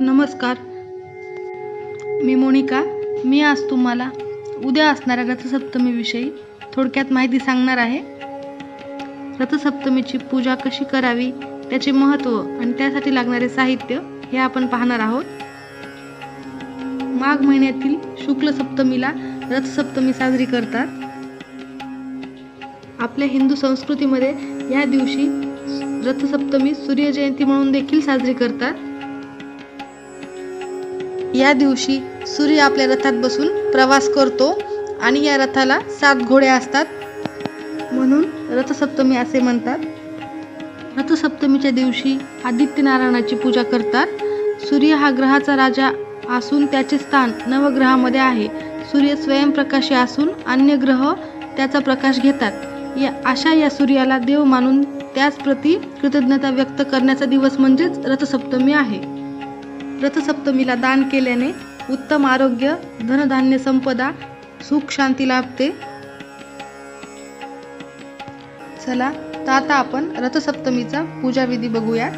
नमस्कार. मी मोनिका मी आज तुम्हाला उद्या असणाऱ्या रथसप्तमीविषयी थोडक्यात माहिती सांगणार आहे. रथसप्तमीची पूजा कशी करावी त्याचे महत्त्व आणि त्यासाठी लागणारे साहित्य हे आपण पाहणार आहोत. माघ महिन्यातील शुक्ल सप्तमीला रथसप्तमी साजरी करतात. आपल्या हिंदू संस्कृतीमध्ये या दिवशी रथसप्तमी सूर्यजयंती म्हणून देखील साजरी करतात. या दिवशी सूर्य आपल्या रथात बसून प्रवास करतो आणि या रथाला सात घोडे असतात. म्हणून रथसप्तमी असे म्हणतात. रथसप्तमीच्या दिवशी आदित्य नारायणाची पूजा करतात. सूर्य हा ग्रहाचा राजा असून त्याचे स्थान नवग्रहामध्ये आहे. सूर्य स्वयंप्रकाशी असून अन्य ग्रह त्याचा प्रकाश घेतात. या अशा या सूर्याला देव मानून त्याच प्रती कृतज्ञता व्यक्त करण्याचा दिवस म्हणजेच रथसप्तमी आहे. रथसप्तमीला दान केल्याने उत्तम आरोग्य धनधान्य संपदा सुख शांती लाभते. चला तर आता आपण रथसप्तमीचा पूजाविधी बघूयात.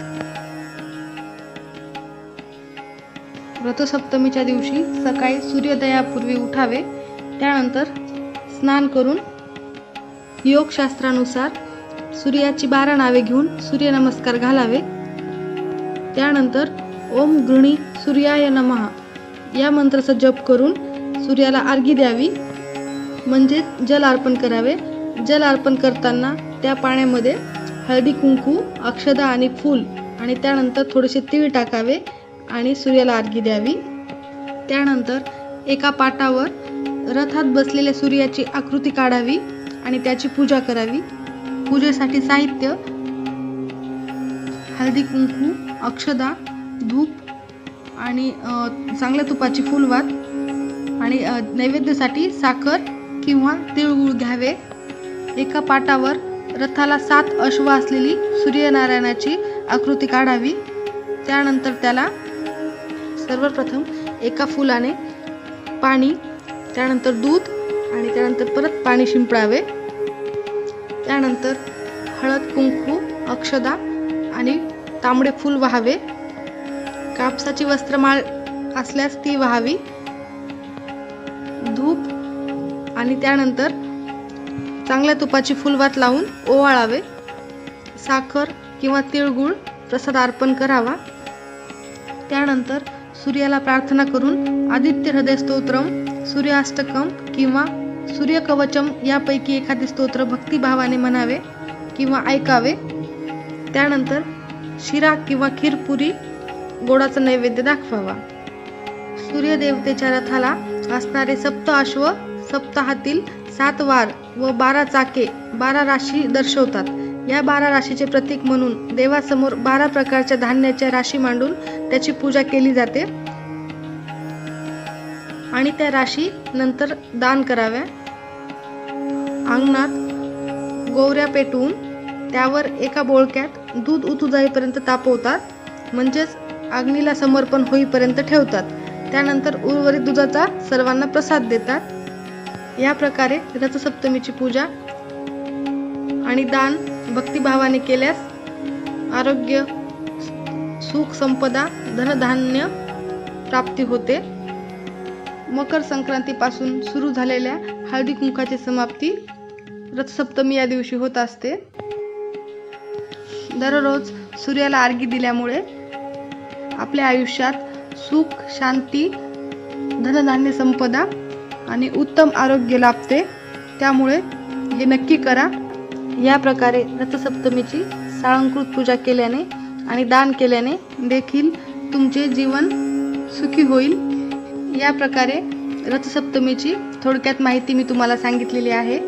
रथसप्तमीच्या दिवशी सकाळी सूर्योदयापूर्वी उठावे त्यानंतर स्नान करून योगशास्त्रानुसार सूर्याची बारा नावे घेऊन सूर्यनमस्कार घालावे. त्यानंतर ओम गृणी सूर्याय नमः. या मंत्राचा जप करून सूर्याला अर्घी द्यावी. म्हणजे जल अर्पण करावे. जल अर्पण करताना त्या पाण्यामध्ये हळदी कुंकू अक्षदा आणि फूल आणि त्यानंतर थोडेसे तीळ टाकावे आणि सूर्याला अर्घी द्यावी. त्यानंतर एका पाटावर रथात बसलेल्या सूर्याची आकृती काढावी आणि त्याची पूजा करावी. पूजेसाठी साहित्य हळदी कुंकू अक्षदा धूप आणि चांगल्या तुपाची फुलवात आणि नैवेद्यासाठी साखर किंवा तिळगुळ घ्यावे. एका पाटावर रथाला सात अश्व असलेली सूर्यनारायणाची आकृती काढावी. त्यानंतर त्याला सर्वप्रथम एका फुलाने पाणी त्यानंतर दूध आणि त्यानंतर परत पाणी शिंपडावे. त्यानंतर हळद कुंकू अक्षदा आणि तांबडे फूल व्हावे. कापसाची वस्त्रमाळ असल्यास ती वाहावी. धूप आणि त्यानंतर चांगल्या तुपाची फुलवात लावून ओवाळावे. साखर किंवा तिळगुळ प्रसाद अर्पण करावा. त्यानंतर सूर्याला प्रार्थना करून आदित्य हृदय स्तोत्रम सूर्याष्टकम किंवा सूर्यकवचम यापैकी एखादे स्तोत्र भक्तिभावाने म्हणावे किंवा ऐकावे. त्यानंतर शिरा किंवा खीरपुरी गोडाचा नैवेद्य दाखवावा. सूर्यदेवतेच्या रथाला असणारे सप्त अश्व सप्ताहातील सात वार व बारा चाके बारा राशी दर्शवतात. या बारा राशीचे प्रतीक म्हणून देवासमोर बारा प्रकारच्या धान्याच्या राशी मांडून त्याची पूजा केली जाते. आणि त्या राशी नंतर दान कराव्या. अंगणात गोवऱ्या पेटवून त्यावर एका बोळक्यात दूध उतू जाईपर्यंत तापवतात. म्हणजेच अग्नीला समर्पण होईपर्यंत ठेवतात. त्यानंतर उर्वरित दुधाचा सर्वांना प्रसाद देतात. या प्रकारे रथसप्तमीची पूजा आणि दान भक्तिभावाने केल्यास आरोग्य सुख संपदा धनधान्य प्राप्ती होते. मकर संक्रांतीपासून सुरू झालेल्या हळदी कुंकाची समाप्ती रथसप्तमी या दिवशी होत असते. दररोज सूर्याला अर्घी दिल्यामुळे आपल्या आयुष्यात सुख शांती धनधान्य संपदा आणि उत्तम आरोग्य लाभते. त्यामुळे हे नक्की करा. या प्रकारे रथसप्तमीची साळंकृत पूजा केल्याने आणि दान केल्याने देखील तुमचे जीवन सुखी होईल. या प्रकारे रथसप्तमीची थोडक्यात माहिती मी तुम्हाला सांगितलेली आहे.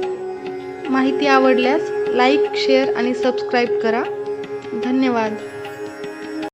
माहिती आवडल्यास लाईक शेअर आणि सबस्क्राईब करा. धन्यवाद.